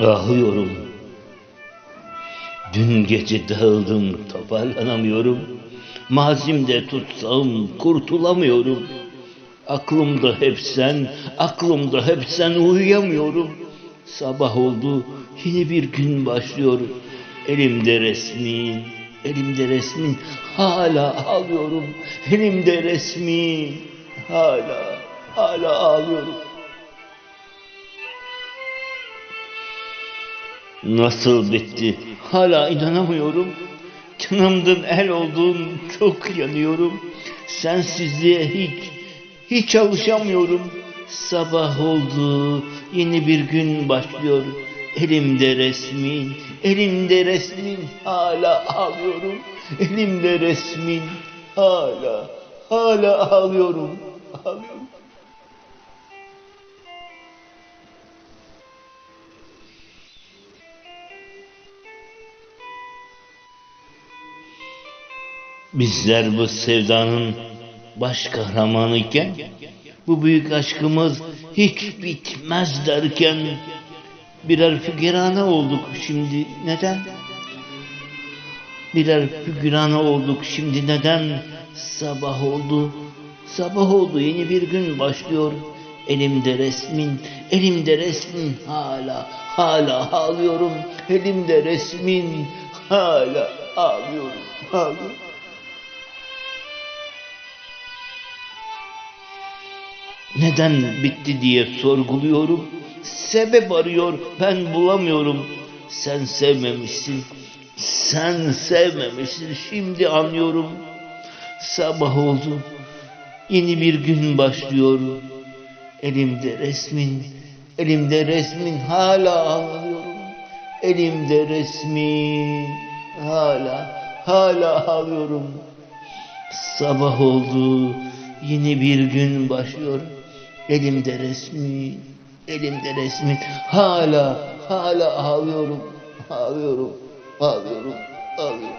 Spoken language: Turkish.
Ağlıyorum. Dün gece dağıldım, toparlanamıyorum. Mazimde tutsam kurtulamıyorum. Aklımda hep sen, aklımda hep sen uyuyamıyorum. Sabah oldu, yeni bir gün başlıyor. Elimde resmin, elimde resmin, hala ağlıyorum. Elimde resmin, hala, hala ağlıyorum. Nasıl bitti? Hala inanamıyorum. Canımdın el oldun çok yanıyorum. Sensizliğe hiç, hiç alışamıyorum. Sabah oldu, yeni bir gün başlıyor. Elimde resmin, elimde resmin, hala ağlıyorum. Elimde resmin, hala, hala ağlıyorum, ağlıyorum. Bizler bu sevdanın baş kahramanı iken, bu büyük aşkımız hiç bitmez derken, birer figürane olduk şimdi neden? Birer figürane olduk şimdi neden? Sabah oldu, sabah oldu yeni bir gün başlıyor. Elimde resmin, elimde resmin hala, hala ağlıyorum. Elimde resmin hala ağlıyorum, ağlıyorum. Neden bitti diye sorguluyorum. Sebep arıyor ben bulamıyorum. Sen sevmemişsin. Sen sevmemişsin. Şimdi anlıyorum. Sabah oldu. Yeni bir gün başlıyor. Elimde resmin. Elimde resmin hala ağlıyorum. Elimde resmin hala hala ağlıyorum. Sabah oldu. Yeni bir gün başlıyor. Elimde resmi, elimde resmi. Hala, hala ağlıyorum, ağlıyorum, ağlıyorum, ağlıyorum.